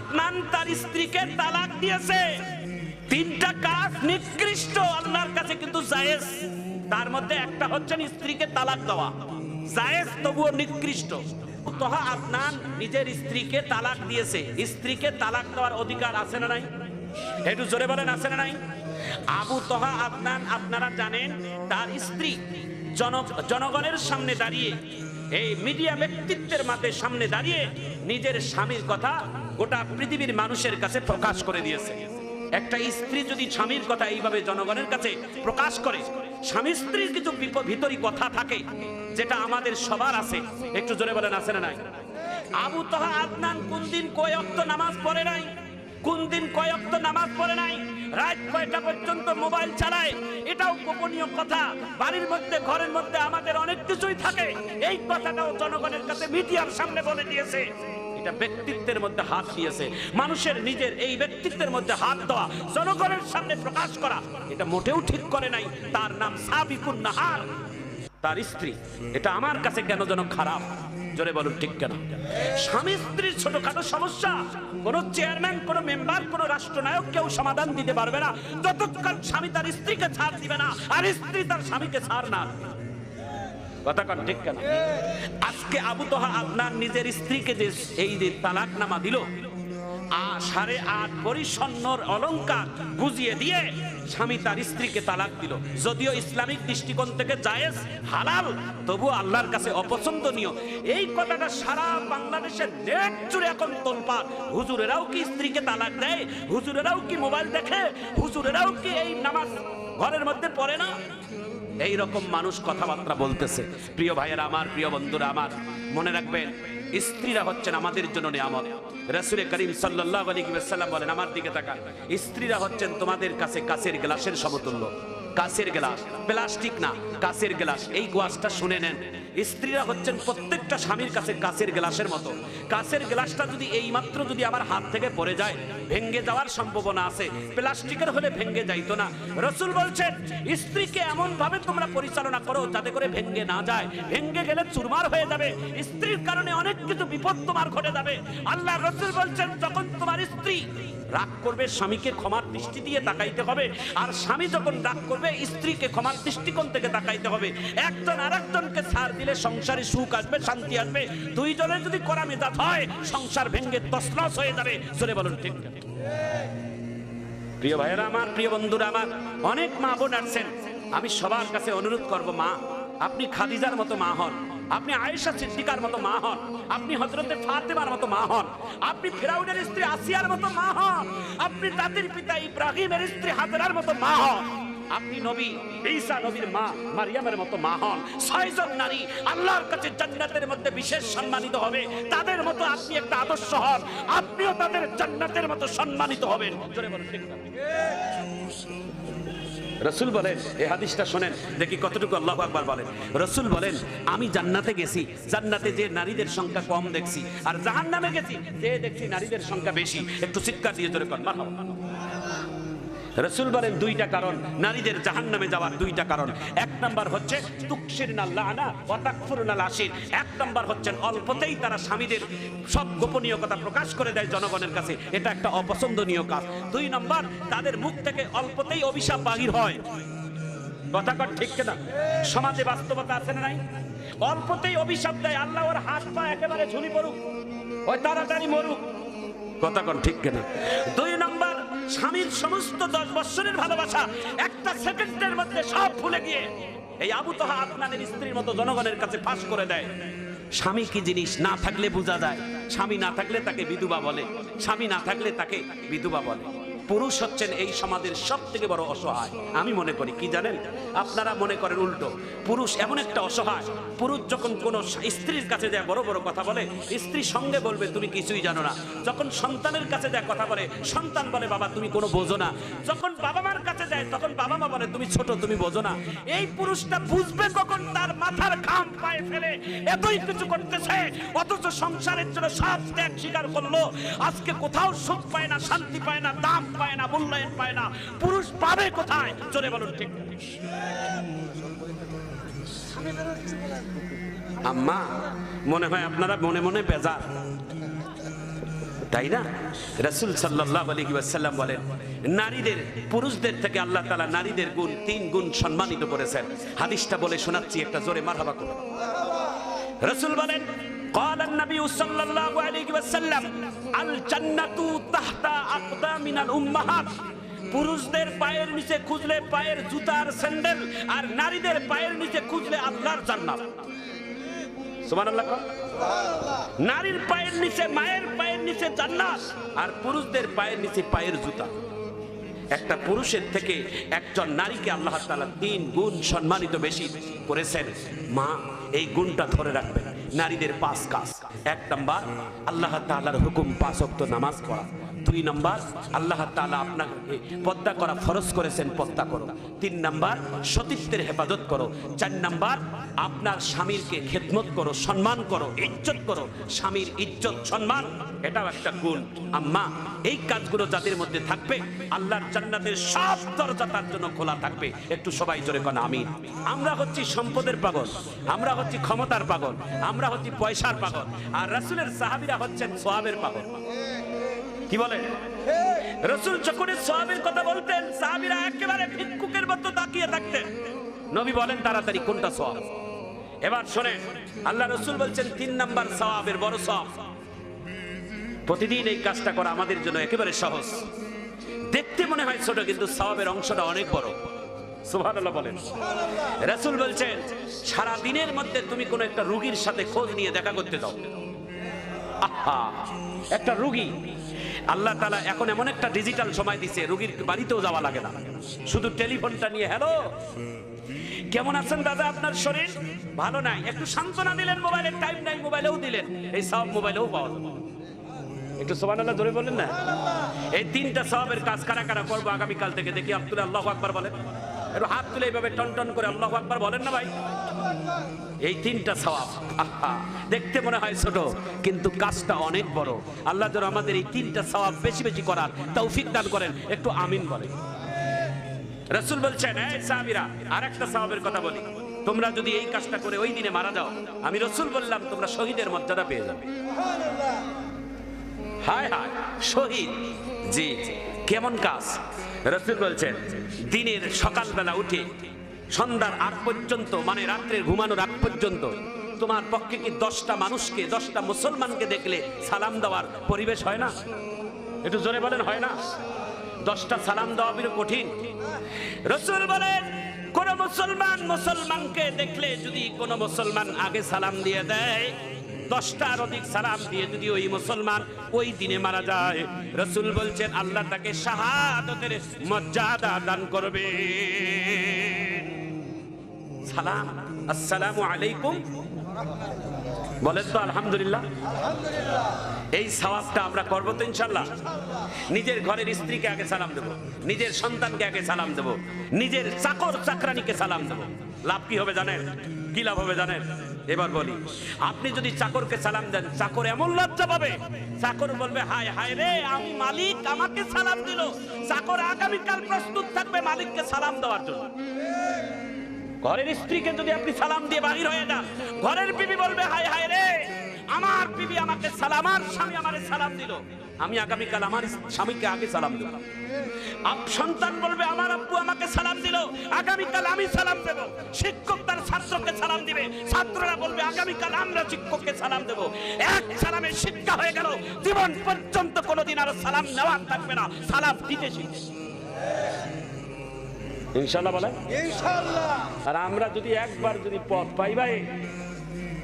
আদনান তার স্ত্রীকে তালাক দিয়েছে। তিনটা কাজ নিকৃষ্ট আল্লাহর কাছে কিন্তু জায়েজ। তার মধ্যে একটা হচ্ছে স্ত্রীকে তালাক দেওয়া। জায়েজ তবুও নিকৃষ্ট। তোহা আদনান নিজের স্ত্রীকে তালাক দিয়েছে। স্ত্রীকে তালাক দেওয়ার অধিকার আছে না নাই? একটু জোরে বলেন, আছে না নাই? আবু তোহা আদনান, আপনারা জানেন, তার স্ত্রী জন জনগণের সামনে দাঁড়িয়ে, এই মিডিয়া ব্যক্তিত্বের মাঝে সামনে দাঁড়িয়ে নিজের স্বামীর কথা গোটা পৃথিবীর মানুষের কাছে প্রকাশ করে দিয়েছে। একটা স্ত্রী যদি স্বামীর কথা এইভাবে জনগণের কাছে প্রকাশ করে স্বামী স্ত্রীর কিছু ভিতরি কথা থাকে যেটা আমাদের সবার আছে। একটু জোরে বলেন, আছে না নাই? আবু তাহা আদনান, কোন দিন কয় অক্ত নামাজ পড়ে নাই? কোন দিন কয় অক্ত নামাজ পড়ে নাই? রাত কয়টা পর্যন্ত মোবাইল চালায়? এটাও গোপনীয় কথা। বাড়ির মধ্যে, ঘরের মধ্যে আমাদের অনেক কিছুই থাকে। এই কথাটাও জনগণের কাছে মিডিয়ার সামনে বলে দিয়েছে। এটা ব্যক্তিত্বের মধ্যে হাত দিয়েছে। মানুষের নিজের এই ব্যক্তিত্বের মধ্যে হাত দেওয়া, জনগণের সামনে প্রকাশ করা, এটা মোটেও ঠিক করে নাই। তার নাম সাবিকুন নাহার তার স্ত্রী, এটা আমার কাছে কেন যেন খারাপ? জোরে বলুন, ঠিক কেন? স্বামী স্ত্রীর ছোটখাটো সমস্যা, কোন চেয়ারম্যান কোন মেম্বার কোন রাষ্ট্রনায়ক কেউ সমাধান দিতে পারবে না। যতক্ষণ স্বামী তার স্ত্রীকে ছাড় দিবে না, আর স্ত্রী তার স্বামীকে ছাড় না ঠিক কেন? আজকে আবু তোহা আপনার নিজের স্ত্রীকে যে এই যে তালাক নামা দিল সাড়ে আট অলংকার বুঝিয়ে দিয়ে স্বামী তার স্ত্রীকে তালাক দিল। যদিও ইসলামিক দৃষ্টিকোণ থেকে জায়েজ, হালাল তবু আল্লাহর কাছে অপছন্দনীয়। এই কথাটা সারা বাংলাদেশের নেট জুড়ে এখন তোলপাড়। হুজুরেরাও কি স্ত্রীকে তালাক দেয়? হুজুরেরাও কি মোবাইল দেখে? হুজুরেরাও কি এই নামাজ ঘরের মধ্যে পড়ে না? এই রকম মানুষ কথাবার্তা বলতেছে। প্রিয় ভাইয়েরা আমার, প্রিয় বন্ধুরা আমার, মনে রাখবেন, স্ত্রীরা হচ্ছেন আমাদের জন্য নিয়ামত। রাসূল করিম সাল্লাহ আলিকাল্লাম বলেন, আমার দিকে তাকান। স্ত্রীরা হচ্ছেন তোমাদের কাছে কাছের গ্লাসের সমতুল্য। কাছের গ্লাস, প্লাস্টিক না, কাছের গ্লাস। এই গোয়াসটা শুনে নেন। স্ত্রীরা হচ্ছেন প্রত্যেকটা স্বামীর কাছে কাছের গ্লাসের মতো। কাছের গ্লাসটা যদি এই মাত্র যদি আমার হাত থেকে পড়ে যায় ভেঙ্গে যাওয়ার সম্ভাবনা আছে। প্লাস্টিকের হলে ভেঙ্গে যাইতো না। রসুল বলছেন, স্ত্রীকে এমন ভাবে তোমরা পরিচালনা করো যাতে করে ভেঙ্গে না যায়। ভেঙ্গে গেলে চুরমার হয়ে যাবে। স্ত্রীর কারণে অনেক কিছু বিপদ তোমার ঘটে যাবে। আল্লাহ রসুল বলছেন, যখন তোমার স্ত্রী রাগ করবে, স্বামীকে ক্ষমার দৃষ্টি দিয়ে তাকাইতে হবে। আর স্বামী যখন রাগ করবে, স্ত্রীকে ক্ষমার দৃষ্টিকোণ থেকে তাকাইতে হবে। একজন আরেকজনকে ছাড় দিলে সংসারে সুখ আসবে, শান্তি আসবে। দুইজনের যদি করা মেজাজ হয়, সংসার ভেঙ্গে তসনস হয়ে যাবে। চলে বলুন, ঠিক প্রিয় ভাইয়েরা আমার, প্রিয় বন্ধুরা আমার, অনেক মা বোন আসছেন। আমি সবার কাছে অনুরোধ করব, মা, আপনি খাদিজার মতো মা হন। আপনি আয়েশা সিদ্দিকার মতো মা হন। আপনি হজরতে ফাতেমার মতো মা হন। আপনি ফেরাউনের স্ত্রী আসিয়ার মতো মা হন। আপনি তাদের পিতা ইব্রাহিমের স্ত্রী হাজরার মতো মা হন। আপনি নবী, ঈসা নবীর মা, মারিয়ামের মতো মা হন। ছয়জন নারী আল্লাহর কাছে জান্নাতের মধ্যে বিশেষ সম্মানিত হবে। তাদের মতো আপনি একটা আদর্শ হন। আপনিও তাদের জান্নাতের মতো সম্মানিত হবেন। জোরে ঠিক? রসুল বলেন, এ হাদিসটা শোনেন, দেখি কতটুকু আল্লাহ আকবার বলেন রসুল বলেন, আমি জান্নাতে গেছি, জান্নাতে যে নারীদের সংখ্যা কম দেখছি, আর জাহান নামে গেছি, যে দেখছি নারীদের সংখ্যা বেশি একটু চিৎকার দিয়ে ধরে কর। রসুল বলেন দুইটা কারণ, নারীদের জাহান নামে যাওয়ার দুইটা কারণ। এক নাম্বার হচ্ছে তুকসির লানা অতাকফুর না লাসির এক নাম্বার হচ্ছেন অল্পতেই তারা স্বামীদের সব গোপনীয় কথা প্রকাশ করে দেয় জনগণের কাছে। এটা একটা অপছন্দনীয় কাজ। দুই নাম্বার, তাদের মুখ থেকে অল্পতেই অভিশাপ বাহির হয়। কথা কর ঠিক না সমাজে বাস্তবতা আছে না নাই? অল্পতেই অভিশাপ দেয়, আল্লাহ ওর হাত পা একেবারে ঝুলি পড়ুক, ওই তাড়াতাড়ি মরুক। কথা কন ঠিক কেনা? দুই নম্বর স্বামীর সমস্ত দশ বৎসরের ভালোবাসা একটা সেকেন্ডের মধ্যে সব ভুলে গিয়ে এই আবু তোহা আপনাদের স্ত্রীর মতো জনগণের কাছে ফাঁস করে দেয়। স্বামী কি জিনিস না থাকলে বোঝা যায়? স্বামী না থাকলে তাকে বিধবা বলে। স্বামী না থাকলে তাকে বিধবা বলে। পুরুষ হচ্ছেন এই সমাজের সব থেকে বড় অসহায়। আমি মনে করি, কি জানেন? আপনারা মনে করেন উল্টো। পুরুষ এমন একটা অসহায়। পুরুষ যখন কোন স্ত্রীর কাছে যায়, বড় বড় কথা বলে, স্ত্রী সঙ্গে বলবে, তুমি কিছুই জানো না। যখন সন্তানের কাছে যায় কথা বলে, সন্তান বলে, বাবা, তুমি কোনো বোঝো না। যখন বাবা কাছে যায়, তখন বাবা মা বলে, তুমি ছোট, তুমি বোঝো না। এই পুরুষটা বুঝবে কখন তার মাথার ঘাম পায়ে ফেলে, এতই কিছু করতেছে, অথচ সংসারের জন্য সব ত্যাগ স্বীকার করল। আজকে কোথাও সুখ পায় না, শান্তি পায় না, দাম পায় না, মূল্যায়ন পায় না। পুরুষ পাবে কোথায়? চলে বলুন ঠিক। আম্মা, মনে হয় আপনারা মনে মনে বেজার। তাই না রাসূল সাল্লাল্লাহু আলাইহি ওয়াসাল্লাম বলেন নারীদের পুরুষদের থেকে আল্লাহ তাআলা নারীদের গুণ তিন গুণ সম্মানিত করেছেন হাদিসটা বলে শোনাচ্ছি একটা জোরে মারহাবা করুন রাসূল বলেন قال النبي صلى الله عليه وسلم الجنة تحت أقدام الأمهات পুরুষদের পায়ের নিচে খুঁজলে পায়ের জুতার স্যান্ডেল আর নারীদের পায়ের নিচে খুঁজলে আল্লাহর জান্নাত সুবহানাল্লাহ কও। নারীর পায়ের নিচে, মায়ের পায়ের নিচে জান্নাত, আর পুরুষদের পায়ের নিচে পায়ের জুতা। একটা পুরুষের থেকে একজন নারীকে আল্লাহ তালা তিন গুণ সম্মানিত বেশি করেছেন। মা, এই গুণটা ধরে রাখবেন। নারীদের পাঁচ কাজ। এক নাম্বার, আল্লাহ তাল্লাহার হুকুম পাঁচ অক্ত নামাজ পড়া। দুই নাম্বার, আল্লাহ তাআলা আপনাকে পদ্মা করা ফরজ করেছেন, পদ্মা করো। তিন নাম্বার, সতীত্বের হেফাজত করো। চার নাম্বার, আপনার স্বামীরকে খেদমত করো, সম্মান করো, ইজ্জত করো। স্বামীর ইজ্জত, সম্মান, এটাও একটা গুণ। আম্মা, এই কাজগুলো যাদের মধ্যে থাকবে, আল্লাহর জান্নাতের সব দরজা তার জন্য খোলা থাকবে। একটু সবাই জোরে কোন, আমিন। আমরা হচ্ছি সম্পদের পাগল, আমরা হচ্ছি ক্ষমতার পাগল, আমরা হচ্ছি পয়সার পাগল, আর রাসূলের সাহাবীরা হচ্ছেন সোহাবের পাগল। কি বলে? রসুল যখন সোয়াবের কথা বলতেন সাহাবীরা একেবারে ভিক্ষুকের মতো তাকিয়ে থাকতেন। নবী বলেন, তাড়াতাড়ি, কোনটা সোয়াব এবার শোনেন আল্লাহ রসুল বলছেন, তিন নাম্বার সওয়াবের বড় সওয়াব। প্রতিদিন এই কাজটা করা আমাদের জন্য একেবারে সহজ। দেখতে মনে হয় ছোট, কিন্তু সওয়াবের অংশটা অনেক বড়। সুবহানাল্লাহ বলেন। রাসূল বলছেন, সারা দিনের মধ্যে তুমি কোন একটা রোগীর সাথে খোঁজ নিয়ে দেখা করতে যাও আহা, একটা রুগী আল্লাহ তালা এখন এমন একটা ডিজিটাল সময় দিছে, রুগীর বাড়িতেও যাওয়া লাগে না। শুধু টেলিফোনটা নিয়ে, হ্যালো, কেমন আছেন দাদা আপনার শরীর? ভালো নাই। একটু সান্ত্বনা দিলেন মোবাইলের, টাইম নাই, মোবাইলেও দিলেন। এই সব মোবাইলেও পাওয়া যাবে একটু সোবানাল্লাহ ধরে বলেন না? এই তিনটা সবের কাজ কারা কারা করব আগামীকাল থেকে দেখি। আব্দুল আল্লাহ আকবার বলেন। একটু হাত তুলে এইভাবে টন টন করে আল্লাহ আকবার বলেন না ভাই। এই তিনটা সওয়াব। দেখতে মনে হয় ছোট, কিন্তু কাজটা অনেক বড়। আল্লাহ যেন আমাদের এই তিনটা সওয়াব বেশি বেশি করার তৌফিক দান করেন। একটু আমিন বলেন রসুল বলছেন সাহাবীরা, আরেকটা সওয়াবের কথা বলি। তোমরা যদি এই কাজটা করে ওই দিনে মারা যাও, আমি রসুল বললাম, তোমরা শহীদের মর্যাদা পেয়ে যাবে। হায় হায়, শহীদ? জি, কেমন কাজ? রসুল বলছেন, দিনের সকালবেলা উঠে সন্ধ্যার আগ পর্যন্ত মানে রাত্রের ঘুমানোর আগ পর্যন্ত, তোমার পক্ষে কি দশটা মানুষকে, দশটা মুসলমানকে দেখলে সালাম দেওয়ার পরিবেশ হয় না? একটু জোরে বলেন, হয় না? দশটা সালাম দেওয়া বিরো কঠিন। রসুল বলেন, কোন মুসলমান মুসলমানকে দেখলে যদি কোন মুসলমান আগে সালাম দিয়ে দেয়, দশটার অধিক সালাম দিয়ে যদি ওই মুসলমান ওই দিনে মারা যায়, রসুল বলছেন, আল্লাহ তাকে শাহাদতের মর্যাদা দান করবে। সালাম, আসসালামু আলাইকুম। বলেন তো, আলহামদুলিল্লাহ। এই সওয়াবটা আমরা করব তো ইনশাল্লাহ নিজের ঘরের স্ত্রীকে আগে সালাম দেবো, নিজের সন্তানকে আগে সালাম দেবো, নিজের চাকর চাকরানিকে সালাম দেবো। লাভ কি হবে জানেন? কি লাভ হবে জানেন? এবার বলি, আপনি যদি চাকরকে সালাম দেন, চাকর এমন লজ্জা পাবে। চাকর বলবে, হায় হায় রে, আমি মালিক, আমাকে সালাম দিল। চাকর আগামীকাল প্রস্তুত থাকবে মালিককে সালাম দেওয়ার জন্য। ঘরের স্ত্রীকে যদি আপনি সালাম দিয়ে বাহির হয়ে যান, ঘরের বিবি বলবে, হায় হায় রে, আমার বিবি আমাকে সালাম আর স্বামী আমারে সালাম দিল। আমি আগামীকাল আমার স্বামীকে আগে সালাম দেব। সন্তান বলবে, আমার আব্বু আমাকে সালাম দিল, আগামীকাল আমি সালাম দেব। শিক্ষক তার ছাত্রকে সালাম দিবে। ছাত্ররা বলবে, আগামীকাল আমরা শিক্ষককে সালাম দেব। এক সালামে শিক্ষা হয়ে গেল, জীবন পর্যন্ত কোনোদিন আর সালাম নেওয়া থাকবে না। সালাম দিতে শিখবে ইনশাল্লাহ বলে আর আমরা যদি একবার যদি পথ পাই ভাই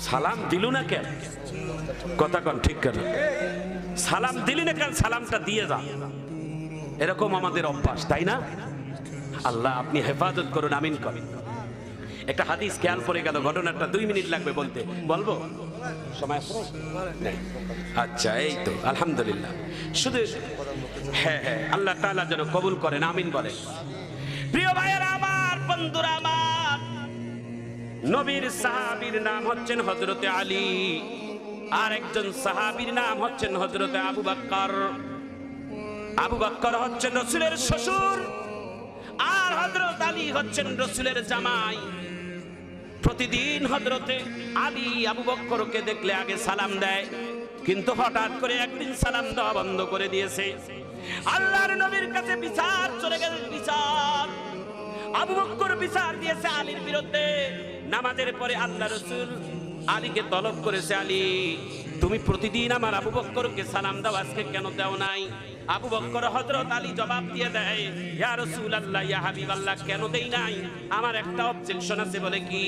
সালাম দিলু না কেন? কথা কন ঠিক কেন? সালাম দিলি না কেন? সালামটা দিয়ে যা। এরকম আমাদের অভ্যাস তাই না? আল্লাহ আপনি হেফাজত করুন আমিন করেন। একটা হাদিস খেয়াল পড়ে গেল ঘটনাটা দুই মিনিট লাগবে বলতে। বলব? সময় আচ্ছা এই তো আলহামদুলিল্লাহ। শুধু হ্যাঁ হ্যাঁ আল্লাহ তাআলা যেন কবুল করেন আমিন বলেন। প্রিয় ভাইয়ের আমার, বন্ধুরা আমার, নবীর সাহাবীর নাম হচ্ছেন হজরতে আলী আর একজন সাহাবীর নাম হচ্ছেন হজরতে আবু বাক্কর। আবু বাক্কর হচ্ছেন রসুলের শ্বশুর আর হজরত আলী হচ্ছেন রসুলের জামাই। প্রতিদিন হজরতে আলী আবু বক্করকে দেখলে আগে সালাম দেয়। কিন্তু হঠাৎ করে একদিন সালাম দেওয়া বন্ধ করে দিয়েছে। আল্লাহর নবীর কাছে বিচার চলে গেল, বিচার। আবু বক্কর বিচার দিয়েছে আলীর বিরুদ্ধে। নামাজের পরে আল্লাহ রসুল আলীকে তলব করেছে, আলী, তুমি প্রতিদিন আমার আবু বক্করকে সালাম দাও, আজকে কেন দাও নাই? আবু বক্কর হযরত আলী জবাব দিয়ে দেয়, ইয়া রাসূলুল্লাহ, ইয়া হাবিবাল্লাহ, কেন দেই নাই? আমার একটা অবজেকশন আছে বলে কি?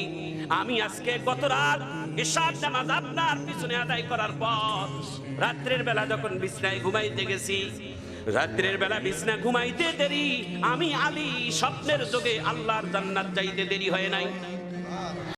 আমি আজকে গত রাত ইশার নামাজ আপনার পিছনে আদায় করার পর, রাত্রের বেলা যখন বিছনায় ঘুমাইতে গেছি, রাত্রের বেলা বিছনা ঘুমাইতে দেরি, আমি আলী স্বপ্নের যোগে আল্লাহর জান্নাত যাইতে দেরি হয় নাই।